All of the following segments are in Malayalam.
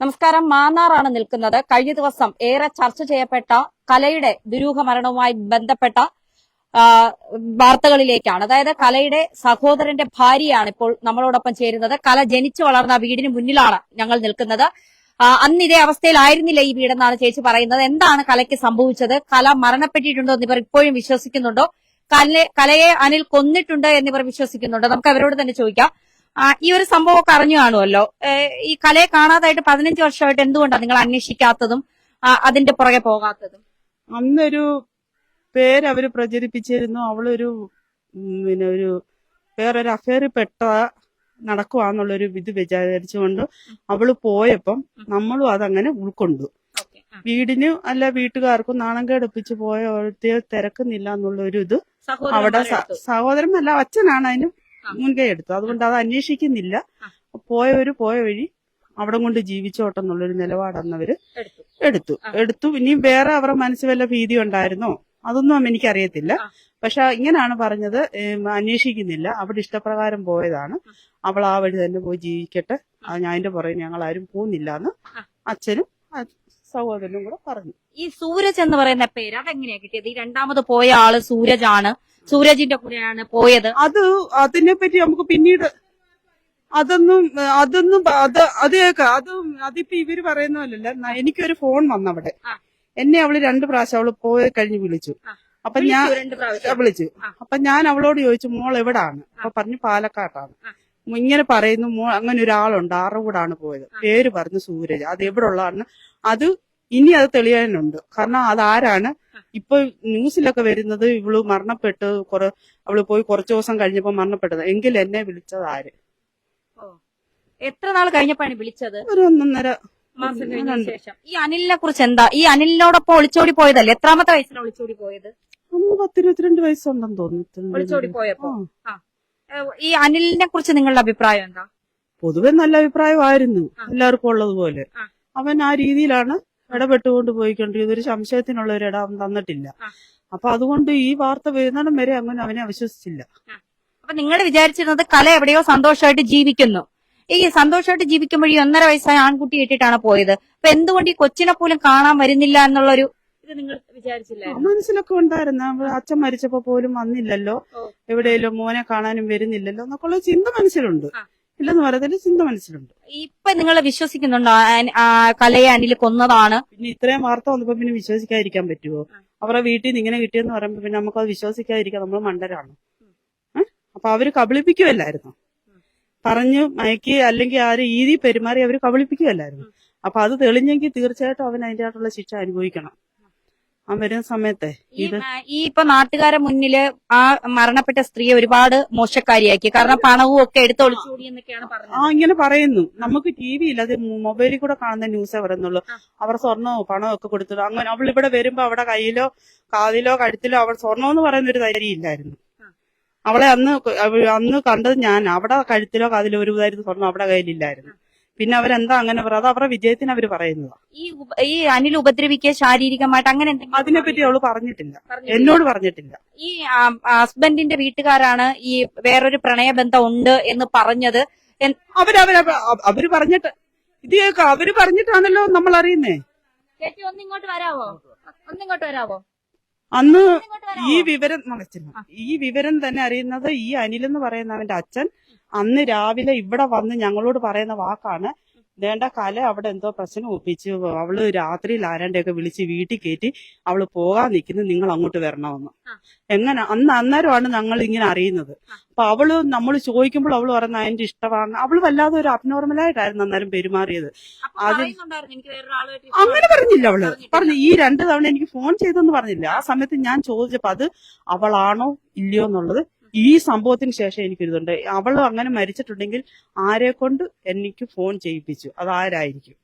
നമസ്കാരം. മാന്നാറാണ് നിൽക്കുന്നത്. കഴിഞ്ഞ ദിവസം ഏറെ ചർച്ച ചെയ്യപ്പെട്ട കലയുടെ ദുരൂഹ മരണവുമായി ബന്ധപ്പെട്ട വാർത്തകളിലേക്കാണ്. അതായത് കലയുടെ സഹോദരന്റെ ഭാര്യയാണ് ഇപ്പോൾ നമ്മളോടൊപ്പം ചേരുന്നത്. കല ജനിച്ചു വളർന്ന വീടിന് മുന്നിലാണ് ഞങ്ങൾ നിൽക്കുന്നത്. അന്ന് ഇതേ അവസ്ഥയിലായിരുന്നില്ല ഈ വീടെന്നാണ് ചേച്ചി പറയുന്നത്. എന്താണ് കലയ്ക്ക് സംഭവിച്ചത്? കല മരണപ്പെട്ടിട്ടുണ്ടോ എന്നിവർ ഇപ്പോഴും വിശ്വസിക്കുന്നുണ്ടോ? കല കലയെ അനിൽ കൊന്നിട്ടുണ്ട് എന്നിവർ വിശ്വസിക്കുന്നുണ്ടോ? നമുക്ക് അവരോട് തന്നെ ചോദിക്കാം. ഈ ഒരു സംഭവമൊക്കെ അറിഞ്ഞു കാണുമല്ലോ. ഈ കലയെ കാണാതായിട്ട് പതിനഞ്ച് വർഷമായിട്ട് എന്തുകൊണ്ടാണ് നിങ്ങൾ അന്വേഷിക്കാത്തതും അതിന്റെ പുറകെ പോകാത്തതും? അന്നൊരു പേര് അവർ പ്രചരിപ്പിച്ചിരുന്നു. അവളൊരു പിന്നെ ഒരു വേറൊരു അഫയറിൽ പെട്ട നടക്കുവാന്നുള്ളൊരു ഇത് വിചാരിച്ചുകൊണ്ട് അവൾ പോയപ്പം നമ്മളും അതങ്ങനെ ഉൾക്കൊണ്ടു. വീടിന് അല്ല വീട്ടുകാർക്കും നാണം കേടൊപ്പിച്ച് പോയ ഒരു തിരക്കുന്നില്ല എന്നുള്ള ഒരു ഇത് അവിടെ സഹോദരൻ അല്ല അച്ഛനാണ് അതിന്. മുൻകൈ എടുത്തു. അതുകൊണ്ട് അത് അന്വേഷിക്കുന്നില്ല. പോയവര് പോയ വഴി അവിടെ കൊണ്ട് ജീവിച്ചോട്ടെന്നുള്ളൊരു നിലപാടന്നവര് എടുത്തു. എടുത്തു. എടുത്തു. ഇനിയും വേറെ അവരുടെ മനസ്സിൽ വല്ല ഭീതി ഉണ്ടായിരുന്നോ? അതൊന്നും എനിക്കറിയത്തില്ല. പക്ഷെ ഇങ്ങനെയാണ് പറഞ്ഞത് അന്വേഷിക്കുന്നില്ല. അവിടെ ഇഷ്ടപ്രകാരം പോയതാണ്. അവൾ ആ വഴി തന്നെ പോയി ജീവിക്കട്ടെ. അതിന്റെ പുറകെ ഞങ്ങൾ ആരും പോകുന്നില്ല എന്ന്. അച്ഛനും സഹോദരനും കൂടെ പറഞ്ഞു. ഈ സൂരജ് എന്ന് പറയുന്ന പേര് അതെങ്ങനെയാ കിട്ടിയത്? ഈ രണ്ടാമത് പോയ ആൾ സൂരജ് ആണ് സൂരജിന്റെ കൂടെയാണ് പോയത്. അത് അതിനെ പറ്റി നമുക്ക് പിന്നീട് അതൊന്നും അതൊന്നും അത് അത് കേൾക്കാം അത് അതിപ്പോ ഇവർ പറയുന്ന പോലല്ല എനിക്കൊരു ഫോൺ വന്നവിടെ. എന്നെ അവൾ രണ്ടു പ്രാവശ്യം അവൾ പോയി കഴിഞ്ഞ് വിളിച്ചു. അപ്പൊ ഞാൻ വിളിച്ചു രണ്ട് പ്രാവശ്യം. വിളിച്ചു. ആ. അപ്പൊ ഞാൻ അവളോട് ചോദിച്ചു മോൾ എവിടാണ്? അപ്പൊ പറഞ്ഞു പാലക്കാട്ടാണ്. ഇങ്ങനെ പറയുന്നു മോൾ അങ്ങനെ ഒരാളുണ്ട് ആറുകൂടാണ് കൂടാണ് പോയത് പേര് പറഞ്ഞു സൂരജ്. അത് എവിടെ ഉള്ളതാണ് അത് ഇനി അത് തെളിയാനുണ്ട്. കാരണം അതാരാണ്? ഇപ്പൊ ന്യൂസിലൊക്കെ വരുന്നത് ഇവൾ മരണപ്പെട്ട് കുറെ അവൾ പോയി കുറച്ചു ദിവസം കഴിഞ്ഞപ്പോ മരണപ്പെട്ടത്. എങ്കിൽ എന്നെ വിളിച്ചത് ആര്? എത്ര നാൾ കഴിഞ്ഞപ്പോഴാണ് വിളിച്ചത്? ഒരു ഒന്നൊന്നര മാസം കഴിഞ്ഞ ശേഷം. ഈ അനിലിനെ കുറിച്ച് എന്താ? ഈ അനിലിനോടൊപ്പം ഒളിച്ചോടി പോയതല്ലേ? എത്രാമത്തെ വയസ്സിലാണ് ഒളിച്ചോടി പോയത്? പത്തിരുപത്തിരണ്ട് വയസ്സുണ്ടെന്ന് തോന്നുന്നു ഒളിച്ചോടി പോയപ്പോ. ഈ അനിലിനെ കുറിച്ച് നിങ്ങളുടെ അഭിപ്രായം എന്താ? പൊതുവെ നല്ല അഭിപ്രായമായിരുന്നു. എല്ലാവർക്കും ഉള്ളതുപോലെ. അവൻ ആ രീതിയിലാണ് ഇടപെട്ടുകൊണ്ട് പോയിക്കൊണ്ടിരിക്കുന്നത് ഒരു സംശയത്തിനുള്ള ഒരു ഇടം തന്നിട്ടില്ല. അപ്പൊ അതുകൊണ്ട് ഈ വാർത്ത വരുന്നിടം വരെ അങ്ങനെ അവനെ അവിശ്വസിച്ചില്ല. അപ്പൊ നിങ്ങൾ വിചാരിച്ചിരുന്നത് കല എവിടെയോ സന്തോഷമായിട്ട് ജീവിക്കുന്നു. ഈ സന്തോഷമായിട്ട് ജീവിക്കുമ്പോഴേ ഒന്നര വയസ്സായ ആൺകുട്ടി ഇട്ടിട്ടാണ് പോയത്. അപ്പൊ എന്തുകൊണ്ട് ഈ കൊച്ചിനെ പോലും കാണാൻ വരുന്നില്ല എന്നുള്ളൊരു ഇത് നിങ്ങൾ മനസ്സിലൊക്കെ ഉണ്ടായിരുന്നു. അച്ഛൻ മരിച്ചപ്പോ പോലും വന്നില്ലല്ലോ. എവിടെയല്ലോ എവിടെയെങ്കിലും മോനെ കാണാനും വരുന്നില്ലല്ലോ. എന്നൊക്കെ ഉള്ള ചിന്ത മനസ്സിലുണ്ട്. ഇല്ലെന്ന് പറയത്തില്ല ചിന്ത മനസ്സിലുണ്ട്. ഇപ്പൊ നിങ്ങൾ വിശ്വസിക്കുന്നുണ്ടോ? ആ ആ കലയെ അനിൽ കൊന്നതാണ്. പിന്നെ ഇത്രയും വാർത്ത വന്നപ്പോ പിന്നെ വിശ്വസിക്കാതിരിക്കാൻ പറ്റുമോ ആ. അവരുടെ വീട്ടിൽ നിന്ന് ഇങ്ങനെ കിട്ടിയെന്ന് പറയുമ്പോ പിന്നെ നമുക്കത് വിശ്വസിക്കാതിരിക്കാം നമ്മൾ മണ്ടരാണ്. ഏ? അപ്പൊ അവർ കബളിപ്പിക്കുമല്ലായിരുന്നു പറഞ്ഞു മയക്കി അല്ലെങ്കിൽ ആര് രീതി പെരുമാറി അവർ കബളിപ്പിക്കുമല്ലായിരുന്നു അപ്പൊ അത് തെളിഞ്ഞെങ്കിൽ തീർച്ചയായിട്ടും അവൻ അതിന്റെ ആയിട്ടുള്ള ശിക്ഷ അനുഭവിക്കണം. അവൻ വരുന്ന സമയത്തെ ഈ ഇത് ഈ ഇപ്പൊ നാട്ടുകാരെ മുന്നിൽ ആ മരണപ്പെട്ട സ്ത്രീയെ ഒരുപാട് മോശക്കാരിയാക്കി. കാരണം പണവും ഒക്കെ എടുത്ത് ഒളിച്ചോടി എന്നൊക്കെയാണ് ആ ഇങ്ങനെ പറയുന്നു. നമുക്ക് ടി വി ഇല്ല. അത് മൊബൈലിൽ കൂടെ കാണുന്ന ന്യൂസേ പറയുന്നുള്ളൂ. അവർ സ്വർണമോ പണവും ഒക്കെ കൊടുത്തിട്ട് അങ്ങനെ അവൾ ഇവിടെ വരുമ്പോ അവിടെ കയ്യിലോ കാതിലോ കഴുത്തിലോ അവൾ സ്വർണം എന്ന് പറയുന്ന ഒരു അവളെ അന്ന് അന്ന് കണ്ടത് ഞാൻ. അവിടെ കഴുത്തിലോ കാതിലോ ഒരു ഇതായിരുന്നു സ്വർണം. അവിടെ കയ്യിലില്ലായിരുന്നു. പിന്നെ അവരെന്താ അങ്ങനെ പറയുക അത് അവരുടെ വിജയത്തിന് അവർ പറയുന്നതാണ് ഈ ഉപ- ഈ അനിൽ ഉപദ്രവിക്കുക ശാരീരികമായിട്ട് അങ്ങനെ എന്തെങ്കിലും അതിനെപ്പറ്റി അവൾ പറഞ്ഞിട്ടില്ല. പറഞ്ഞിട്ടില്ല. എന്നോട് പറഞ്ഞിട്ടില്ല. ഈ ആ, ഹസ്ബൻഡിന്റെ വീട്ടുകാരാണ് ഈ വേറൊരു പ്രണയബന്ധം ഉണ്ട് എന്ന് പറഞ്ഞത്. എൻ- അവരവര് അവർ പറഞ്ഞിട്ട് ഇത് കേൾക്കാം അവർ പറഞ്ഞിട്ടാണല്ലോ നമ്മൾ അറിയുന്നേ ചേച്ചി ഒന്നിങ്ങോട്ട് വരാവോ? ഒന്നിങ്ങോട്ട് വരാവോ? അന്ന് ഈ വിവരം ഈ വിവരം തന്നെ അറിയുന്നത് ഈ അനിൽ എന്ന് പറയുന്ന അവന്റെ അച്ഛൻ അന്ന് രാവിലെ ഇവിടെ വന്ന് ഞങ്ങളോട് പറയുന്ന വാക്കാണ് വേണ്ട കല അവിടെ എന്തോ പ്രശ്നം ഒപ്പിച്ച് അവൾ രാത്രിയിൽ ആരാണ്ടെയൊക്കെ വിളിച്ച് വീട്ടിൽ കയറ്റി അവൾ പോകാൻ നിൽക്കുന്നു നിങ്ങൾ അങ്ങോട്ട് വരണമെന്ന്. എങ്ങനെ? അന്ന് അന്നേരമാണ് ഞങ്ങൾ ഇങ്ങനെ അറിയുന്നത്. അപ്പൊ അവൾ നമ്മൾ ചോദിക്കുമ്പോൾ അവൾ പറയുന്ന അതിന്റെ ഇഷ്ടമാണ്. അവൾ വല്ലാതെ ഒരു അബ്നോർമലായിട്ടായിരുന്നു അന്നേരം പെരുമാറിയത്. അത് അങ്ങനെ പറഞ്ഞില്ല അവൾ. പറഞ്ഞു ഈ രണ്ട് തവണ എനിക്ക് ഫോൺ ചെയ്തെന്ന് പറഞ്ഞില്ല. ആ സമയത്ത് ഞാൻ ചോദിച്ചപ്പോ അത് അവളാണോ ഇല്ലയോ എന്നുള്ളത് ഈ സംഭവത്തിന് ശേഷം എനിക്കൊരിതുണ്ട്. അവൾ അങ്ങനെ മരിച്ചിട്ടുണ്ടെങ്കിൽ ആരെ കൊണ്ട് എനിക്ക് ഫോൺ ചെയ്യിപ്പിച്ചു? അത് ആരായിരിക്കും?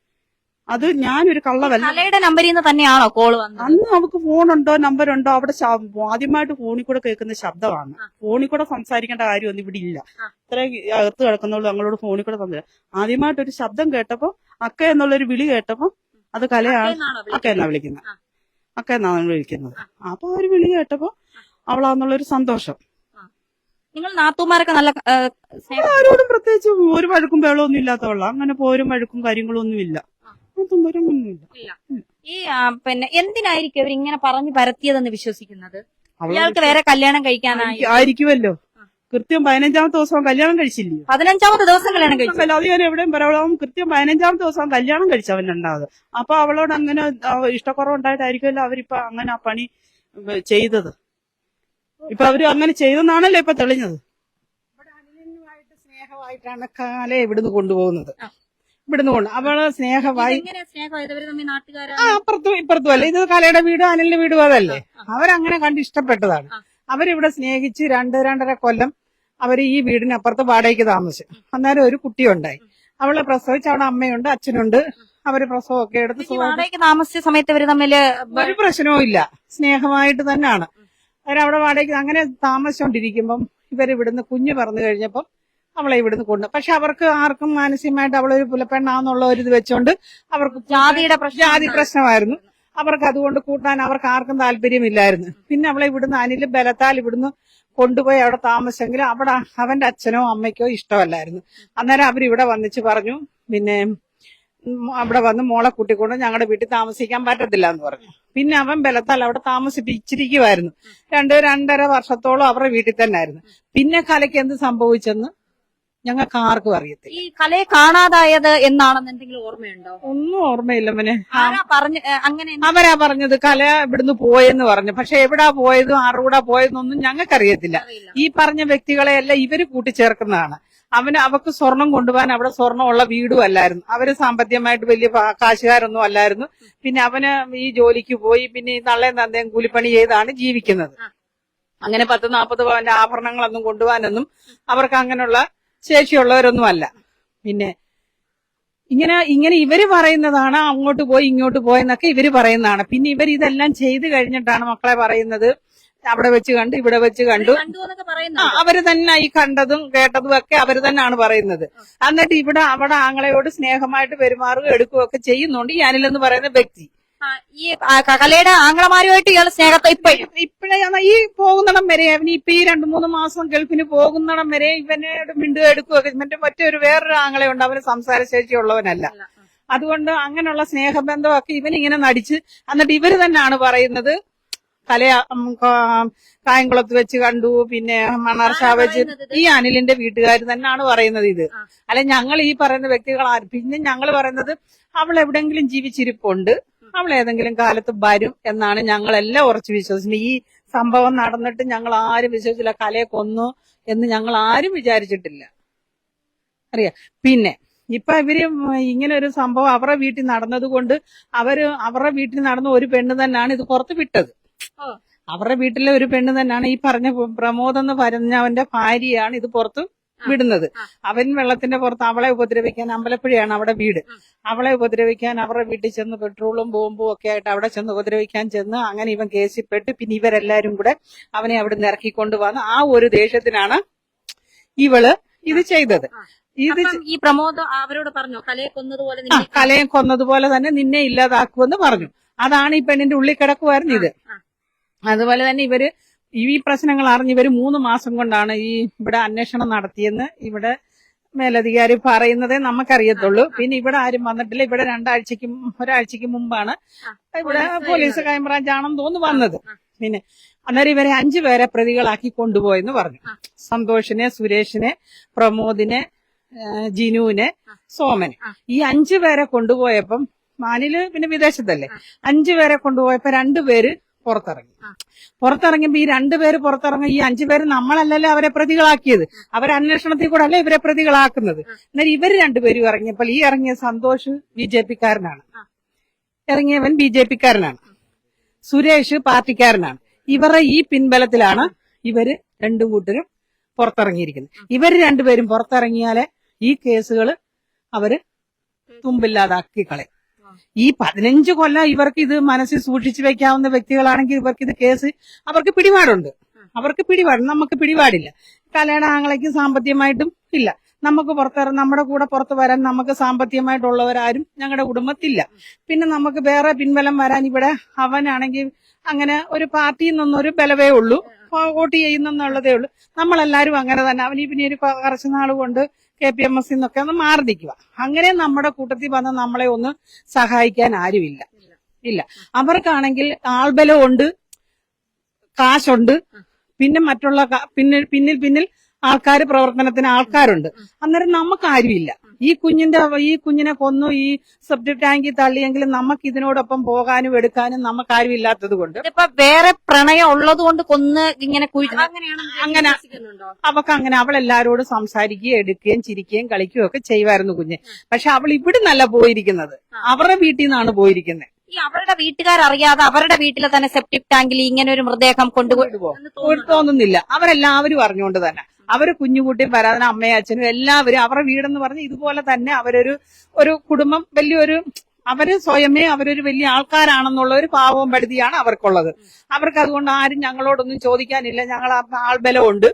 അത് ഞാനൊരു കള്ളവല്ല. നമ്പറിൽ നിന്ന് തന്നെയാണോ കോൾ വന്നത്? അന്ന് ഫോൺ ഫോണുണ്ടോ നമ്പർ ഉണ്ടോ അവിടെ ആദ്യമായിട്ട് ഫോണിൽ കൂടെ കേൾക്കുന്ന ശബ്ദമാണ്. ഫോണിൽ കൂടെ സംസാരിക്കേണ്ട കാര്യമൊന്നും ഇവിടെ ഇല്ല. ഇത്ര അകത്ത് കിടക്കുന്നുള്ളൂ ഞങ്ങളോട് ഫോണിൽ കൂടെ സംസാരിക്കും. ആദ്യമായിട്ട് ഒരു ശബ്ദം കേട്ടപ്പോ അക്ക എന്നുള്ളൊരു വിളി കേട്ടപ്പോ അത് കലയാണ്. അക്ക എന്നാ വിളിക്കുന്നത്. അക്ക എന്നാണ് വിളിക്കുന്നത്? അപ്പൊ ഒരു വിളി കേട്ടപ്പോ അവളാന്നുള്ളൊരു സന്തോഷം. നിങ്ങൾ നാത്തൂമാരൊക്കെ നല്ല ആരോടും പ്രത്യേകിച്ച് ഒരു വഴക്കും ബഹളമൊന്നും ഇല്ലാത്തവളാ. അങ്ങനെ പോരും വഴക്കും കാര്യങ്ങളൊന്നും ഇല്ല. വരമൊന്നുമില്ല ഈ പിന്നെ എന്തിനായിരിക്കും അവർ ഇങ്ങനെ പറഞ്ഞു പരത്തിയതെന്ന് വിശ്വസിക്കുന്നത്? ഇയാൾക്ക് വേറെ കല്യാണം കഴിക്കാനായി. ആയിരിക്കും- ആയിരിക്കുമല്ലോ. കൃത്യം പതിനഞ്ചാമത്തെ ദിവസം കല്യാണം കഴിച്ചില്ലേ പതിനഞ്ചാമത്തെ ദിവസം കല്യാണം കഴിച്ചു. അത് ഞാൻ എവിടെയും പറയാം. കൃത്യം പതിനഞ്ചാമത്തെ ദിവസം കല്യാണം കഴിച്ചവൻ രണ്ടാമത് അപ്പൊ അവളോട് അങ്ങനെ ഇഷ്ടക്കുറവുണ്ടായിട്ടായിരിക്കുമല്ലോ അവരിപ്പൊ അങ്ങനെ ആ പണി ചെയ്തത്. ഇപ്പൊ അവർ അങ്ങനെ ചെയ്തെന്നാണല്ലോ ഇപ്പൊ തെളിഞ്ഞത്? സ്നേഹമായിട്ടാണ് കാലയെ ഇവിടുന്ന് കൊണ്ടുപോകുന്നത്. ഇവിടുന്ന് കൊണ്ട് അവൾ സ്നേഹമായി ആ അപ്പുറത്തും ഇപ്പുറത്തും അല്ല? ഇത് കലയുടെ വീടും അനിലിന്റെ വീടും അതല്ലേ? അവരങ്ങനെ കണ്ട് ഇഷ്ടപ്പെട്ടതാണ്. അവരിവിടെ സ്നേഹിച്ച് രണ്ട് രണ്ടര കൊല്ലം അവർ ഈ വീടിനപ്പുറത്ത് വാടകയ്ക്ക് താമസിച്ചു. അന്നേരം ഒരു കുട്ടിയുണ്ടായി. അവളെ പ്രസവിച്ച അവിടെ അമ്മയുണ്ട് അച്ഛനുണ്ട്. അവർ പ്രസവമൊക്കെ എടുത്ത് വാടകയ്ക്ക് താമസിച്ച സമയത്ത് ഇവർ തമ്മിൽ ഒരു പ്രശ്നവും ഇല്ല. സ്നേഹമായിട്ട് തന്നെയാണ്. അവരവിടെ വാടകയ്ക്ക് അങ്ങനെ താമസിച്ചുകൊണ്ടിരിക്കുമ്പം ഇവർ ഇവിടുന്ന് കുഞ്ഞ് പറഞ്ഞു കഴിഞ്ഞപ്പം അവളെ ഇവിടുന്ന് കൊണ്ടു പക്ഷെ അവർക്ക് ആർക്കും മാനസികമായിട്ട് അവളൊരു പുലപ്പെണ്ണാന്നുള്ള ഒരു ഇത് വെച്ചോണ്ട് അവർക്ക് ജാതിയുടെ പ്രശ്നം ജാതി പ്രശ്നമായിരുന്നു. അവർക്ക് അതുകൊണ്ട് കൂട്ടാൻ അവർക്ക് ആർക്കും താല്പര്യമില്ലായിരുന്നു. പിന്നെ അവളെ ഇവിടുന്ന് അനിലും ബലത്താൽ ഇവിടുന്ന് കൊണ്ടുപോയി അവിടെ താമസിച്ചെങ്കിലും അവിടെ അവന്റെ അച്ഛനോ അമ്മയ്ക്കോ ഇഷ്ടമല്ലായിരുന്നു. അന്നേരം അവരിവിടെ വന്നിച്ച് പറഞ്ഞു പിന്നെ അവിടെ വന്ന് മോളെ കൂട്ടിക്കൊണ്ട് ഞങ്ങളുടെ വീട്ടിൽ താമസിക്കാൻ പറ്റത്തില്ല എന്ന് പറഞ്ഞു. പിന്നെ അവൻ ബലത്താൽ അവിടെ താമസിപ്പിച്ചിരിക്കുമായിരുന്നു രണ്ട് രണ്ടര വർഷത്തോളം അവരുടെ വീട്ടിൽ തന്നെ ആയിരുന്നു പിന്നെ കലയ്ക്ക് എന്ത് സംഭവിച്ചെന്ന് ഞങ്ങൾക്ക് ആർക്കും അറിയത്തില്ല. ഈ കലയെ കാണാതായത് എന്നാണെന്ന് എന്തെങ്കിലും ഓർമ്മയുണ്ടോ? ഒന്നും ഓർമ്മയില്ല അവനെ പറഞ്ഞ അങ്ങനെ അവരാ പറഞ്ഞത് കല ഇവിടുന്ന് പോയെന്ന് പറഞ്ഞു. പക്ഷെ എവിടാ പോയതും ആരുടെ പോയതെന്നൊന്നും ഞങ്ങൾക്കറിയത്തില്ല. അറിയത്തില്ല ഈ പറഞ്ഞ വ്യക്തികളെ എല്ലാം ഇവർ കൂട്ടിച്ചേർക്കുന്നതാണ്. അവന് അവക്ക് സ്വർണം കൊണ്ടുപോകാൻ അവിടെ സ്വർണമുള്ള വീടും അല്ലായിരുന്നു. അവർ സാമ്പത്തികമായിട്ട് വലിയ കാശുകാരൊന്നും അല്ലായിരുന്നു. പിന്നെ അവന് ഈ ജോലിക്ക് പോയി പിന്നെ ഈ തള്ളയും തന്തയും കൂലിപ്പണി ചെയ്താണ് ജീവിക്കുന്നത്. അങ്ങനെ പത്ത് നാൽപ്പത് പവന്റെ ആഭരണങ്ങളൊന്നും കൊണ്ടുപോകാനൊന്നും അവർക്ക് അങ്ങനെയുള്ള ശേഷിയുള്ളവരൊന്നും അല്ല പിന്നെ ഇങ്ങനെ ഇങ്ങനെ ഇവർ പറയുന്നതാണ് അങ്ങോട്ട് പോയി ഇങ്ങോട്ട് പോയെന്നൊക്കെ ഇവർ പറയുന്നതാണ്. പിന്നെ ഇവർ ഇതെല്ലാം ചെയ്തു കഴിഞ്ഞിട്ടാണ് മക്കളെ പറയുന്നത് അവിടെ വെച്ച് കണ്ടു ഇവിടെ വെച്ച് കണ്ടു. അവർ തന്നെ ഈ കണ്ടതും കേട്ടതും ഒക്കെ അവർ തന്നെയാണ് പറയുന്നത്. എന്നിട്ട് ഇവിടെ അവിടെ ആങ്ങളയോട് സ്നേഹമായിട്ട് പെരുമാറുകയും എടുക്കുകയൊക്കെ ചെയ്യുന്നുണ്ട്. ഈ അനിലെന്ന് പറയുന്ന വ്യക്തി. ഈ കലയുടെ ആംഗ്ലമാരുമായിട്ട് ഇയാൾ സ്നേഹത്തെ ഇപ്പൊ ഇപ്പഴേ ഈ പോകുന്നിടം വരെ അവന് ഇപ്പൊ ഈ രണ്ടു മൂന്ന് മാസം ഗൾഫിന് പോകുന്നിടം വരെ ഇവനോട് മിണ്ടുക എടുക്കുകയൊക്കെ മറ്റേ മറ്റൊരു വേറൊരു ആങ്ങളയുണ്ട് അവന് സംസാര ശേഷിയുള്ളവനല്ല അതുകൊണ്ട് അങ്ങനെയുള്ള സ്നേഹബന്ധമൊക്കെ ഇവനിങ്ങനെ നടിച്ച് എന്നിട്ട് ഇവർ തന്നെയാണ് പറയുന്നത് കലയ കായംകുളത്ത് വെച്ച് കണ്ടു പിന്നെ മണ്ണാർശ വെച്ച് ഈ അനിലിന്റെ വീട്ടുകാർ തന്നെയാണ് പറയുന്നത് ഇത്. അല്ലെ ഞങ്ങൾ ഈ പറയുന്ന വ്യക്തികൾ പിന്നെ ഞങ്ങൾ പറയുന്നത് അവൾ എവിടെങ്കിലും ജീവിച്ചിരിപ്പുണ്ട് അവൾ ഏതെങ്കിലും കാലത്ത് വരും എന്നാണ് ഞങ്ങളെല്ലാം ഉറച്ചു വിശ്വസിക്കുന്നത്. ഈ സംഭവം നടന്നിട്ട് ഞങ്ങൾ ആരും വിശ്വസിച്ചില്ല കലയെ കൊന്നു എന്ന് ഞങ്ങൾ ആരും വിചാരിച്ചിട്ടില്ല. അറിയ? പിന്നെ ഇപ്പൊ ഇവർ ഇങ്ങനെ ഒരു സംഭവം അവരുടെ വീട്ടിൽ നടന്നത് കൊണ്ട് അവർ അവരുടെ വീട്ടിൽ നടന്ന ഒരു പെണ്ണ് തന്നെയാണ് ഇത് പുറത്ത് വിട്ടത്. അവരുടെ വീട്ടിലെ ഒരു പെണ്ണ് തന്നെയാണ് ഈ പറഞ്ഞ പ്രമോദ് എന്ന് പറഞ്ഞവന്റെ ഭാര്യയാണ് ഇത് പുറത്ത് വിടുന്നത്. അവൻ വെള്ളത്തിന്റെ പുറത്ത് അവളെ ഉപദ്രവിക്കാൻ അമ്പലപ്പുഴയാണ് അവിടെ വീട്. അവളെ ഉപദ്രവിക്കാൻ അവരുടെ വീട്ടിൽ ചെന്ന് പെട്രോളും ബോംബും ഒക്കെ ആയിട്ട് അവിടെ ചെന്ന് ഉപദ്രവിക്കാൻ ചെന്ന് അങ്ങനെ ഇവൻ കേസിൽപ്പെട്ട് പിന്നെ ഇവരെല്ലാരും കൂടെ അവനെ അവിടെ നിന്ന് ഇറക്കിക്കൊണ്ട് വന്ന് ആ ഒരു ദേഷ്യത്തിനാണ് ഇവൾ ഇത് ചെയ്തത്. ഇത് ഈ പ്രമോദ് അവരോട് പറഞ്ഞു കലയെ കൊന്നതുപോലെ കലയെ കൊന്നതുപോലെ തന്നെ നിന്നെ ഇല്ലാതാക്കുമെന്ന് പറഞ്ഞു. അതാണ് ഈ പെണ്ണിന്റെ ഉള്ളിൽ കിടക്കുമായിരുന്നു ഇത്. അതുപോലെ തന്നെ ഇവർ ഈ പ്രശ്നങ്ങൾ അറിഞ്ഞ് ഇവർ മൂന്ന് മാസം കൊണ്ടാണ് ഈ ഇവിടെ അന്വേഷണം നടത്തിയെന്ന് ഇവിടെ മേലധികാരി പറയുന്നതേ നമുക്കറിയത്തുള്ളൂ. പിന്നെ ഇവിടെ ആരും വന്നിട്ടില്ല. ഇവിടെ രണ്ടാഴ്ചക്ക് ഒരാഴ്ചക്ക് മുമ്പാണ് ഇവിടെ പോലീസ് ക്രൈംബ്രാഞ്ച് ആണെന്ന് തോന്നുന്നു വന്നത്. പിന്നെ അന്നേരം ഇവരെ അഞ്ചു പേരെ പ്രതികളാക്കി കൊണ്ടുപോയെന്ന് പറഞ്ഞു. സന്തോഷിനെ സുരേഷിനെ പ്രമോദിനെ ജിനുവിനെ. സോമനെ. ഈ അഞ്ചു പേരെ കൊണ്ടുപോയപ്പം മാനിൽ പിന്നെ വിദേശത്തല്ലേ. അഞ്ചു പേരെ കൊണ്ടുപോയപ്പോ രണ്ടുപേര് പുറത്തിറങ്ങി. പുറത്തിറങ്ങുമ്പോ പുറത്തിറങ്ങിയപ്പോ ഈ രണ്ടുപേര് പുറത്തിറങ്ങി. ഈ അഞ്ചുപേര് നമ്മളല്ലല്ലോ അവരെ പ്രതികളാക്കിയത്. അവർ അന്വേഷണത്തിൽ കൂടെ അല്ലേ ഇവരെ പ്രതികളാക്കുന്നത്. എന്നാൽ ഇവർ രണ്ടുപേരും ഇറങ്ങിയപ്പോൾ ഈ ഇറങ്ങിയ സന്തോഷ് ബി ജെ പിക്കാരനാണ്. ഇറങ്ങിയവൻ ബി ജെ പിക്കാരനാണ്. സുരേഷ് പാർട്ടിക്കാരനാണ്. ഇവരുടെ ഈ പിൻബലത്തിലാണ് ഇവർ രണ്ടു കൂട്ടരും പുറത്തിറങ്ങിയിരിക്കുന്നത്. ഇവർ രണ്ടുപേരും പുറത്തിറങ്ങിയാലേ ഈ കേസുകൾ അവർ തുമ്പില്ലാതാക്കി കളയും. ഈ പതിനഞ്ച് കൊല്ലം ഇവർക്ക് ഇത് മനസ്സിൽ സൂക്ഷിച്ചു വെക്കാവുന്ന വ്യക്തികളാണെങ്കിൽ ഇവർക്ക് ഇത് കേസ് അവർക്ക് പിടിപാടുണ്ട്. അവർക്ക് പിടിപാട് നമുക്ക് പിടിപാടില്ല. കലയുടെ ആങ്ങളയ്ക്ക് സാമ്പത്തികമായിട്ടും ഇല്ല. നമുക്ക് പുറത്തിറ നമ്മുടെ കൂടെ പുറത്ത് വരാൻ നമുക്ക് സാമ്പത്തികമായിട്ടുള്ളവരാരും ഞങ്ങളുടെ കുടുംബത്തില്ല. പിന്നെ നമുക്ക് വേറെ പിൻബലം വരാൻ ഇവിടെ അവനാണെങ്കിൽ അങ്ങനെ ഒരു പാർട്ടിയിൽ നിന്നൊരു ബലവേ ഉള്ളൂ. വോട്ട് ചെയ്യുന്നെന്നുള്ളതേ ഉള്ളൂ. നമ്മളെല്ലാവരും അങ്ങനെ തന്നെ. അവനീ പിന്നെ ഒരു കുറച്ചു നാൾ കൊണ്ട് കെ പി എം എസ് എന്നൊക്കെ ഒന്ന് മാറി നിൽക്കുക അങ്ങനെ നമ്മുടെ കൂട്ടത്തിൽ വന്ന നമ്മളെ ഒന്ന് സഹായിക്കാൻ ആരുമില്ല. ഇല്ല. അവർക്കാണെങ്കിൽ ആൾബലം ഉണ്ട് കാശുണ്ട് പിന്നെ മറ്റുള്ള പിന്നിൽ പിന്നിൽ ആൾക്കാർ പ്രവർത്തനത്തിന് ആൾക്കാരുണ്ട്. അന്നേരം നമുക്ക് ആരുമില്ല. ഈ കുഞ്ഞിന്റെ ഈ കുഞ്ഞിനെ കൊന്നു ഈ സബ്ജക്ട് ടാങ്കിൽ തള്ളിയെങ്കിലും നമുക്ക് ഇതിനോടൊപ്പം പോകാനും എടുക്കാനും നമുക്ക് ആരും ഇല്ലാത്തത് കൊണ്ട് വേറെ പ്രണയം ഉള്ളത് കൊണ്ട് കൊന്ന് ഇങ്ങനെ അങ്ങനെ? അവക്ക് അങ്ങനെ അവൾ എല്ലാരോടും സംസാരിക്കുകയും എടുക്കുകയും ചിരിക്കുകയും കളിക്കുകയും ഒക്കെ ചെയ്യുമായിരുന്നു കുഞ്ഞ്. പക്ഷെ അവൾ ഇവിടെ നല്ല പോയിരിക്കുന്നത് അവരുടെ വീട്ടിൽ നിന്നാണ് പോയിരിക്കുന്നത് ഈ അവരുടെ വീട്ടുകാരറിയാതെ അവരുടെ വീട്ടിലെ തന്നെ സെപ്റ്റിക് ടാങ്കിൽ ഇങ്ങനെ ഒരു മൃതദേഹം കൊണ്ടുപോയി? തോന്നുന്നില്ല. അവരെല്ലാവരും അറിഞ്ഞുകൊണ്ട് തന്നെ. അവർ കുഞ്ഞുകുട്ടിയും വരാതന അമ്മയും അച്ഛനും എല്ലാവരും അവരുടെ വീടെന്ന് പറഞ്ഞ് ഇതുപോലെ തന്നെ അവരൊരു ഒരു കുടുംബം വലിയൊരു അവർ സ്വയമേ അവരൊരു വലിയ ആൾക്കാരാണെന്നുള്ള ഒരു പാവവും പഠിതിയാണ് അവർക്കുള്ളത്. അവർക്ക് അതുകൊണ്ട് ആരും ഞങ്ങളോടൊന്നും ചോദിക്കാനില്ല. ഞങ്ങൾ ആൾബലമുണ്ട്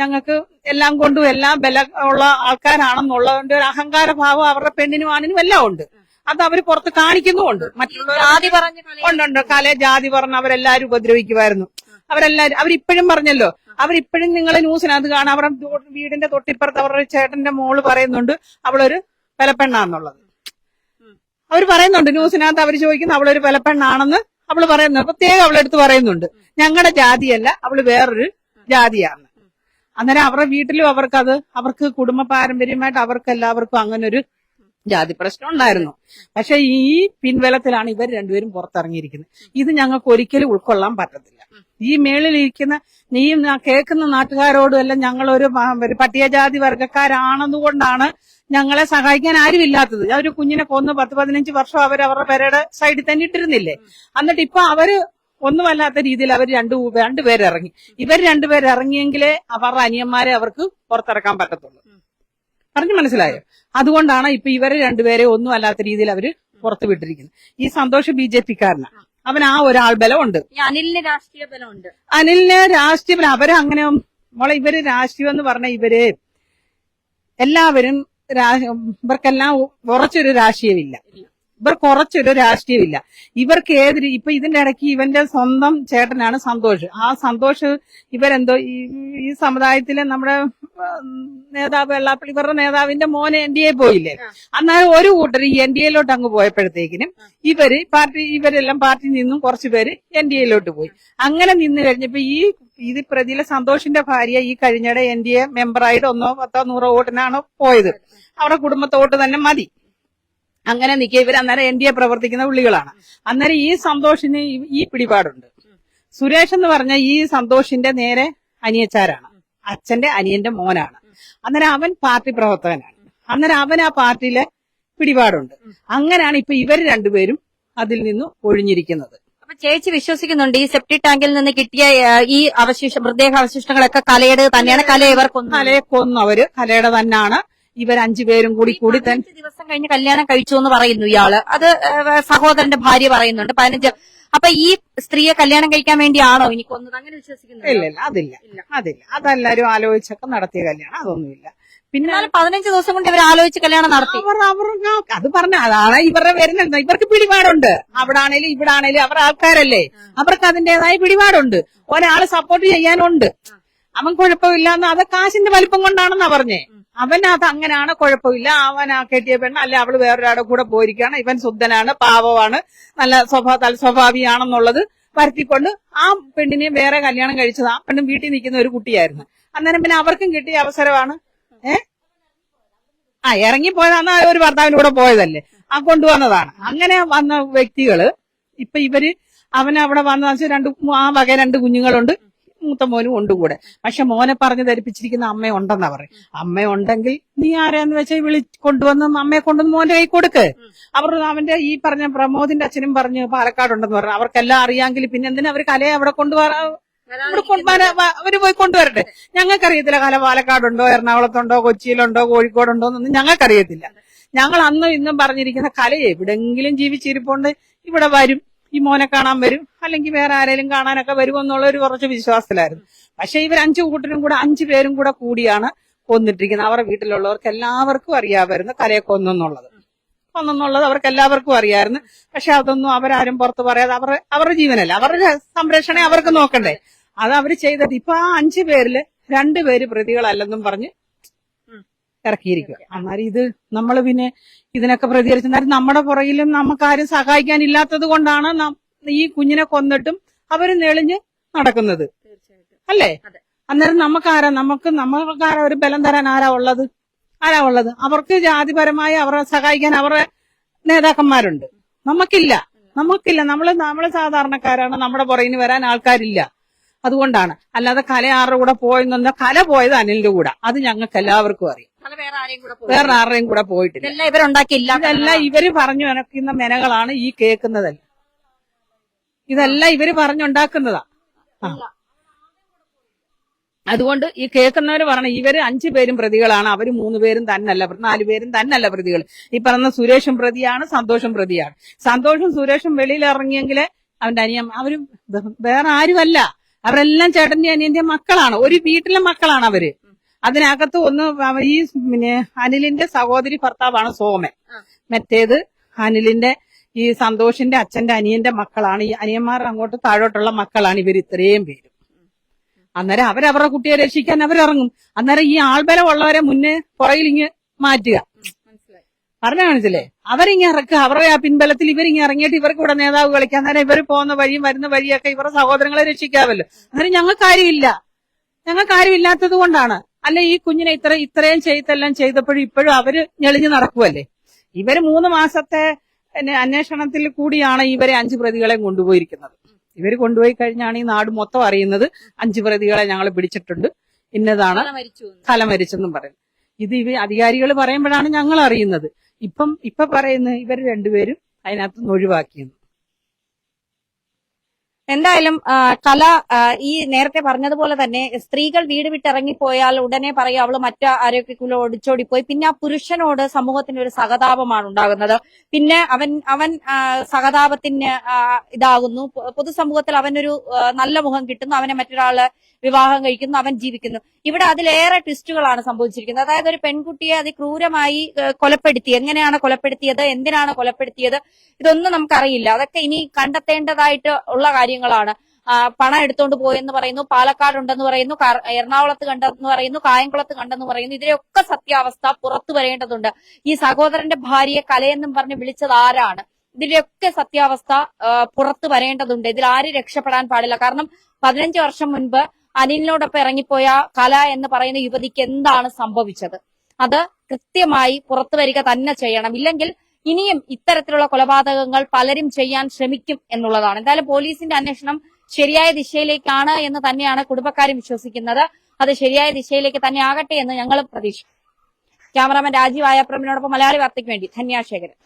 ഞങ്ങൾക്ക് എല്ലാം കൊണ്ടും എല്ലാം ബല ഉള്ള ആൾക്കാരാണെന്നുള്ളതുകൊണ്ട് ഒരു അഹങ്കാര ഭാവം അവരുടെ പെണ്ണിനും ആണിനും എല്ലാം ഉണ്ട്. അത് അവർ പുറത്ത് കാണിക്കുന്നുമുണ്ട്. മറ്റുള്ളവർ ജാതി പറഞ്ഞ് ജാതി പറഞ്ഞ് അവരെല്ലാരും ഉപദ്രവിക്കുമായിരുന്നു. അവരെല്ലാരും അവരിപ്പോഴും പറഞ്ഞല്ലോ അവരിപ്പോഴും നിങ്ങൾ ന്യൂസിനകത്ത് കാണാം. അവരുടെ വീടിന്റെ തൊട്ടിപ്പുറത്ത് അവരുടെ ചേട്ടന്റെ മോൾ പറയുന്നുണ്ട് അവളൊരു പെലപ്പെണ്ണാന്നുള്ളത്. അവർ പറയുന്നുണ്ട് ന്യൂസിനകത്ത് അവർ ചോദിക്കുന്നു അവളൊരു പെലപ്പെണ്ണാണെന്ന് അവൾ പറയുന്നു. പ്രത്യേകം അവളെടുത്ത് പറയുന്നുണ്ട്. ഞങ്ങളുടെ ജാതിയല്ല അവൾ വേറൊരു ജാതിയാണ്. അന്നേരം അവരുടെ വീട്ടിലും അവർക്കത് അവർക്ക് കുടുംബ പാരമ്പര്യമായിട്ട് അവർക്ക് എല്ലാവർക്കും അങ്ങനെ ഒരു ജാതി പ്രശ്നം ഉണ്ടായിരുന്നു. പക്ഷെ ഈ പിൻബലത്തിലാണ് ഇവർ രണ്ടുപേരും പുറത്തിറങ്ങിയിരിക്കുന്നത്. ഇത് ഞങ്ങൾക്ക് ഒരിക്കലും ഉൾക്കൊള്ളാൻ പറ്റത്തില്ല. ഈ മേളിലിരിക്കുന്ന നീ കേൾക്കുന്ന നാട്ടുകാരോടും എല്ലാം ഞങ്ങളൊരു പട്ടികജാതി വർഗക്കാരാണെന്നുകൊണ്ടാണ് ഞങ്ങളെ സഹായിക്കാൻ ആരുമില്ലാത്തത്. ഒരു കുഞ്ഞിനെ കൊന്ന് പത്ത് പതിനഞ്ച് വർഷം അവർ അവരുടെ പേരുടെ സൈഡിൽ തന്നെ ഇട്ടിരുന്നില്ലേ? എന്നിട്ട് ഇപ്പൊ അവർ ഒന്നുമല്ലാത്ത രീതിയിൽ അവർ രണ്ടു രണ്ടുപേരിറങ്ങി ഇവർ രണ്ടുപേർ ഇറങ്ങിയെങ്കിലേ അവരുടെ അനിയന്മാരെ അവർക്ക് പുറത്തിറക്കാൻ പറ്റത്തുള്ളൂ. പറഞ്ഞു മനസ്സിലായോ? അതുകൊണ്ടാണ് ഇപ്പൊ ഇവരെ രണ്ടുപേരെ ഒന്നും അല്ലാത്ത രീതിയിൽ അവർ പുറത്തു വിട്ടിരിക്കുന്നത് ഈ സന്തോഷം ബി ജെ പിക്കാരനാണ് അവൻ ആ ഒരാൾ ബലമുണ്ട്. അനിലിന് രാഷ്ട്രീയ ബലമുണ്ട്. അനിലിന് രാഷ്ട്രീയ ബലം. അവർ അങ്ങനെ മോളെ ഇവർ രാഷ്ട്രീയം എന്ന് പറഞ്ഞ ഇവർ എല്ലാവരും ഇവർക്കെല്ലാം ഉറച്ചൊരു രാഷ്ട്രീയമില്ല. ഇവർക്ക് കുറച്ചൊരു രാഷ്ട്രീയമില്ല. ഇവർക്ക് ഏത് ഇപ്പൊ ഇതിന്റെ ഇടയ്ക്ക് ഇവന്റെ സ്വന്തം ചേട്ടനാണ് സന്തോഷ്. ആ സന്തോഷ് ഇവരെന്തോ ഈ ഈ സമുദായത്തിലെ നമ്മുടെ നേതാവ് വെള്ളാപ്പള്ളി ഇവരുടെ നേതാവിന്റെ മോന് എൻ ഡി എ പോയില്ലേ? അന്നേരം ഒരു കൂട്ടർ ഈ എൻ ഡി എയിലോട്ട് അങ്ങ് പോയപ്പോഴത്തേക്കിനും ഇവർ പാർട്ടി ഇവരെല്ലാം പാർട്ടിയിൽ നിന്നും കുറച്ചുപേര് എൻ ഡി എയിലോട്ട് പോയി. അങ്ങനെ നിന്ന് കഴിഞ്ഞപ്പോ ഈ ഇത് പ്രതിയിലെ സന്തോഷിന്റെ ഭാര്യ ഈ കഴിഞ്ഞിടെ എൻ ഡി എ മെമ്പറായിട്ട് ഒന്നോ പത്തോ നൂറോ വോട്ടിനാണ് പോയത്. അവരുടെ കുടുംബത്തോട്ട് തന്നെ മതി. അങ്ങനെ നിൽക്കുക ഇവർ അന്നേരം എൻ ഡി എ പ്രവർത്തിക്കുന്ന പുള്ളികളാണ്. അന്നേരം ഈ സന്തോഷിന് ഈ- പിടിപാടുണ്ട്. സുരേഷ് എന്ന് പറഞ്ഞ ഈ സന്തോഷിന്റെ നേരെ അനിയച്ചാരാണ്. അച്ഛന്റെ അനിയന്റെ മോനാണ്. അന്നേരം അവൻ പാർട്ടി പ്രവർത്തകനാണ്. അന്നേരം അവൻ ആ പാർട്ടിയിലെ പിടിപാടുണ്ട്. അങ്ങനെയാണ് ഇപ്പൊ ഇവർ രണ്ടുപേരും അതിൽ നിന്ന് ഒഴിഞ്ഞിരിക്കുന്നത്. അപ്പൊ ചേച്ചി വിശ്വസിക്കുന്നുണ്ട് ഈ സെപ്റ്റി ടാങ്കിൽ നിന്ന് കിട്ടിയ ഈ അവശിഷ്ട മൃതദേഹ അവശിഷ്ടങ്ങളൊക്കെ കലയുടെ തന്നെയാണ്. കല ഇവർ കലയെ കൊന്നവര് കലയുടെ തന്നെയാണ് ഇവർ അഞ്ചുപേരും കൂടി കൂടി തന്നെ ദിവസം കഴിഞ്ഞ് കല്യാണം കഴിച്ചു എന്ന് പറയുന്നു ഇയാൾ. അത് സഹോദരന്റെ ഭാര്യ പറയുന്നുണ്ട്. പതിനഞ്ച് അപ്പൊ ഈ സ്ത്രീയെ കല്യാണം കഴിക്കാൻ വേണ്ടിയാണോ ഇനി കൊന്നത്? അങ്ങനെ വിശ്വസിക്കുന്നു ഇല്ല ഇല്ല അതില്ല. അതില്ല. അതെല്ലാരും ആലോചിച്ചൊക്കെ നടത്തിയ കല്യാണം അതൊന്നുമില്ല പിന്നെ പതിനഞ്ച് ദിവസം കൊണ്ട് ഇവർ ആലോചിച്ച് കല്യാണം നടത്തി. അവർ അവർ അത് പറഞ്ഞ അതാണ് ഇവരുടെ വരുന്നത്. ഇവർക്ക് പിടിപാടുണ്ട്. അവിടെ ആണേലും ഇവിടെ ആണേലും അവർ ആൾക്കാരല്ലേ അവർക്ക് അതിന്റേതായ പിടിപാടുണ്ട്. ഒരാൾ സപ്പോർട്ട് ചെയ്യാനുണ്ട്. അവൻ കുഴപ്പമില്ലാന്ന് അത് കാശിന്റെ വലിപ്പം കൊണ്ടാണെന്നാ പറഞ്ഞേ. അവനത് അങ്ങനെയാണ് കുഴപ്പമില്ല. അവൻ ആ കെട്ടിയ പെണ്ണ്. അല്ലെ അവൾ വേറൊരാടെ കൂടെ പോയിരിക്കുകയാണ്. ഇവൻ ശുദ്ധനാണ് പാവമാണ്. നല്ല സ്വഭാവ തൽ സ്വഭാവിയാണെന്നുള്ളത് വരുത്തിക്കൊണ്ട് ആ പെണ്ണിനെ വേറെ കല്യാണം കഴിച്ചത്. ആ പെണ്ണും വീട്ടിൽ നിൽക്കുന്ന ഒരു കുട്ടിയായിരുന്നു. അന്നേരം പിന്നെ അവർക്കും കിട്ടിയ അവസരമാണ്. ഏ? ആ ഇറങ്ങിപ്പോയതാണ് ഒരു ഭർത്താവിന്റെ കൂടെ പോയതല്ലേ? ആ കൊണ്ടുവന്നതാണ്. അങ്ങനെ വന്ന വ്യക്തികൾ ഇപ്പൊ ഇവർ അവൻ അവിടെ വന്ന രണ്ട് ആ വക രണ്ട് കുഞ്ഞുങ്ങളുണ്ട്. മൂത്ത മോനും ഉണ്ട് കൂടെ. പക്ഷെ മോനെ പറഞ്ഞു ധരിപ്പിച്ചിരിക്കുന്ന അമ്മ ഉണ്ടെന്നാ പറയും അമ്മ ഉണ്ടെങ്കിൽ നീ ആരാന്ന് വെച്ചാൽ വിളി കൊണ്ടുവന്ന് അമ്മയെ കൊണ്ടുവന്ന് മോന്റെ കൈ കൊടുക്ക്. അവർ അവന്റെ ഈ പറഞ്ഞ പ്രമോദിന്റെ അച്ഛനും പറഞ്ഞ് പാലക്കാടുണ്ടെന്ന് പറഞ്ഞു. അവർക്കെല്ലാം അറിയാമെങ്കിൽ പിന്നെ എന്തിനാ അവർ കലയെ അവിടെ ഇവിടെ അവർ പോയി കൊണ്ടുവരട്ടെ. ഞങ്ങൾക്കറിയത്തില്ല കല പാലക്കാടുണ്ടോ എറണാകുളത്തുണ്ടോ കൊച്ചിയിലുണ്ടോ കോഴിക്കോടുണ്ടോ എന്നൊന്നും ഞങ്ങൾക്കറിയത്തില്ല. ഞങ്ങൾ അന്നും ഇന്നും പറഞ്ഞിരിക്കുന്ന കല എവിടെങ്കിലും ജീവിച്ചിരിപ്പുണ്ട്. ഇവിടെ വരും. ഈ മോനെ കാണാൻ വരും. അല്ലെങ്കിൽ വേറെ ആരെങ്കിലും കാണാനൊക്കെ വരുമെന്നുള്ള ഒരു കുറച്ച് വിശ്വാസത്തിലായിരുന്നു. പക്ഷെ ഇവർ അഞ്ചു കൂട്ടരും കൂടെ അഞ്ചു പേരും കൂടെ കൂടിയാണ് കൊന്നിട്ടിരിക്കുന്നത്. അവരുടെ വീട്ടിലുള്ളവർക്ക് എല്ലാവർക്കും അറിയാമായിരുന്നു കലയെ കൊന്നെന്നുള്ളത് കൊന്നെന്നുള്ളത് അവർക്ക് എല്ലാവർക്കും അറിയാമായിരുന്നു. പക്ഷെ അതൊന്നും അവരാരും പുറത്ത് പറയാതെ അവരുടെ അവരുടെ ജീവനല്ല. അവരുടെ സംരക്ഷണം അവർക്ക് നോക്കണ്ടേ. അത് അവർ ചെയ്തത് ഇപ്പൊ ആ അഞ്ചു പേരിൽ രണ്ടുപേര് പ്രതികളല്ലെന്നും പറഞ്ഞ് ഇറക്കിയിരിക്കുക. അന്നേരം ഇത് നമ്മൾ പിന്നെ ഇതിനൊക്കെ പ്രതികരിച്ചു. എന്നാലും നമ്മുടെ പുറകിലും നമുക്കാരും സഹായിക്കാനില്ലാത്തത് കൊണ്ടാണ് ഈ കുഞ്ഞിനെ കൊന്നിട്ടും അവർ നെളിഞ്ഞ് നടക്കുന്നത്. അല്ലേ. അന്നേരം നമുക്കാരാ? നമുക്ക് നമ്മൾക്കാരാ ഒരു ബലം തരാൻ ആരാ ഉള്ളത്? ആരാ ഉള്ളത്? അവർക്ക് ജാതിപരമായി അവരെ സഹായിക്കാൻ അവരുടെ നേതാക്കന്മാരുണ്ട്. നമുക്കില്ല. നമുക്കില്ല. നമ്മൾ നമ്മൾ സാധാരണക്കാരാണ്. നമ്മുടെ പുറകിന് വരാൻ ആൾക്കാരില്ല. അതുകൊണ്ടാണ്. അല്ലാതെ കല ആരുടെ കൂടെ പോയെന്നു കല പോയത് അനിലിന്റെ കൂടെ. അത് ഞങ്ങൾക്ക് എല്ലാവർക്കും അറിയാം. വേറെ ആരെയും കൂടെ ആരുടെയും പോയിട്ടില്ല. ഇതെല്ലാം ഇവരുണ്ടാക്കിയില്ല ഇതെല്ലാം ഇവർ പറഞ്ഞു അനക്കുന്ന മെനകളാണ് ഈ കേൾക്കുന്നതല്ല ഇതെല്ലാം ഇവർ പറഞ്ഞുണ്ടാക്കുന്നതാ. അതുകൊണ്ട് ഈ കേൾക്കുന്നവര് പറഞ്ഞ ഇവർ അഞ്ചു പേരും പ്രതികളാണ് അവർ മൂന്ന് പേരും തന്നല്ല നാലു പേരും തന്നല്ല പ്രതികൾ ഈ പറഞ്ഞ സുരേഷും പ്രതിയാണ് സന്തോഷം പ്രതിയാണ്. സന്തോഷും സുരേഷും വെളിയിൽ ഇറങ്ങിയെങ്കിൽ അവന്റെ അനിയൻ അവർ വേറെ ആരുമല്ല. അവരെല്ലാം ചേട്ടന്റെ അനിയന്റെ മക്കളാണ്. ഒരു വീട്ടിലെ മക്കളാണ് അവർ. അതിനകത്ത് ഒന്ന് ഈ പിന്നെ അനിലിന്റെ സഹോദരി ഭർത്താവാണ് സോമൻ. മറ്റേത് അനിലിന്റെ ഈ സന്തോഷിന്റെ അച്ഛന്റെ അനിയന്റെ മക്കളാണ്. ഈ അനിയന്മാർ അങ്ങോട്ട് താഴോട്ടുള്ള മക്കളാണ് ഇവർ ഇത്രയും പേര്. അന്നേരം അവരവരുടെ കുട്ടിയെ രക്ഷിക്കാൻ അവരിറങ്ങും. അന്നേരം ഈ ആൾബലം ഉള്ളവരെ മുന്നേ പുറകിലിങ്ങ് മാറ്റുക. മനസ്സിലായി. പറഞ്ഞ കാണിച്ചില്ലേ അവരിങ്ങ ഇറക്കുക. അവരുടെ ആ പിൻബലത്തിൽ ഇവരിങ്ങ ഇറങ്ങിയിട്ട് ഇവർക്ക് ഇവിടെ നേതാവ് കളിക്കാൻ. അന്നേരം ഇവർ പോകുന്ന വഴിയും വരുന്ന വഴിയൊക്കെ ഇവരുടെ സഹോദരങ്ങളെ രക്ഷിക്കാമല്ലോ അന്നേരം ഞങ്ങൾക്ക് കാര്യമില്ല. ഞങ്ങൾക്ക് കാര്യമില്ലാത്തത് കൊണ്ടാണ്. അല്ല ഈ കുഞ്ഞിനെ ഇത്ര ഇത്രയും ചെയ്തെല്ലാം ചെയ്തപ്പോഴും ഇപ്പോഴും അവർ ഞെളിഞ്ഞു നടക്കുവല്ലേ? ഇവർ മൂന്ന് മാസത്തെ അന്വേഷണത്തിൽ കൂടിയാണ് ഇവരെ അഞ്ചു പ്രതികളെ കൊണ്ടുപോയിരിക്കുന്നത്. ഇവർ കൊണ്ടുപോയി കഴിഞ്ഞാണ് ഈ നാട് മൊത്തം അറിയുന്നത്. അഞ്ചു പ്രതികളെ ഞങ്ങൾ പിടിച്ചിട്ടുണ്ട്. ഇന്നതാണ് തല. തല മരിച്ചെന്നും പറയുന്നത്. ഇത് ഇവ അധികാരികൾ പറയുമ്പോഴാണ് ഞങ്ങൾ അറിയുന്നത് ഇപ്പം ഇപ്പൊ പറയുന്നത് ഇവർ രണ്ടുപേരും അതിനകത്ത് നിന്ന് ഒഴിവാക്കിയെന്ന്. എന്തായാലും കല ഈ നേരത്തെ പറഞ്ഞതുപോലെ തന്നെ സ്ത്രീകൾ വീട് വിട്ടിറങ്ങിപ്പോയാൽ ഉടനെ പറയും അവൾ മറ്റു ആരോഗ്യക്കുള്ള ഒടിച്ചോടിപ്പോയി പിന്നെ ആ പുരുഷനോട് സമൂഹത്തിന് ഒരു സഹതാപമാണ് ഉണ്ടാകുന്നത്. പിന്നെ അവൻ അവൻ സഹതാപത്തിന് ഇതാകുന്നു. പൊതുസമൂഹത്തിൽ അവനൊരു നല്ല മുഖം കിട്ടുന്നു. അവനെ മറ്റൊരാൾ വിവാഹം കഴിക്കുന്നു. അവൻ ജീവിക്കുന്നു. ഇവിടെ അതിലേറെ ട്വിസ്റ്റുകളാണ് സംഭവിച്ചിരിക്കുന്നത്. അതായത് ഒരു പെൺകുട്ടിയെ അതിക്രൂരമായി ക്രൂരമായി കൊലപ്പെടുത്തി. എങ്ങനെയാണ് കൊലപ്പെടുത്തിയത്? എന്തിനാണ് കൊലപ്പെടുത്തിയത്? ഇതൊന്നും നമുക്കറിയില്ല. അതൊക്കെ ഇനി കണ്ടെത്തേണ്ടതായിട്ട് ഉള്ള കാര്യങ്ങളാണ്. ആ, പണം എടുത്തുകൊണ്ട് പോയെന്ന് പറയുന്നു പാലക്കാട് ഉണ്ടെന്ന് പറയുന്നു എറണാകുളത്ത് കണ്ടെന്ന് പറയുന്നു കായംകുളത്ത് കണ്ടെന്ന് പറയുന്നു. ഇതിലെയൊക്കെ സത്യാവസ്ഥ പുറത്തു വരേണ്ടതുണ്ട്. ഈ സഹോദരന്റെ ഭാര്യയെ കലയെന്നും പറഞ്ഞ് വിളിച്ചത് ആരാണ്? ഇതിന്റെയൊക്കെ സത്യാവസ്ഥ പുറത്തു വരേണ്ടതുണ്ട്. ഇതിൽ ആരും രക്ഷപ്പെടാൻ പാടില്ല. കാരണം പതിനഞ്ച് വർഷം മുൻപ് അനിലിനോടൊപ്പം ഇറങ്ങിപ്പോയ കല എന്ന് പറയുന്ന യുവതിക്ക് എന്താണ് സംഭവിച്ചത്? അത് കൃത്യമായി പുറത്തു വരിക തന്നെ ചെയ്യണം. ഇല്ലെങ്കിൽ ഇനിയും ഇത്തരത്തിലുള്ള കൊലപാതകങ്ങൾ പലരും ചെയ്യാൻ ശ്രമിക്കും എന്നുള്ളതാണ്. എന്തായാലും പോലീസിന്റെ അന്വേഷണം ശരിയായ ദിശയിലേക്കാണ് എന്ന് തന്നെയാണ് കുടുംബക്കാരും വിശ്വസിക്കുന്നത്. അത് ശരിയായ ദിശയിലേക്ക് തന്നെ ആകട്ടെ എന്ന് ഞങ്ങളും പ്രതീക്ഷിക്കും ക്യാമറാമാൻ രാജീവ് ആയപ്രമിനോടൊപ്പം മലയാളി വാർത്തയ്ക്ക് വേണ്ടി ധന്യാശേഖരൻ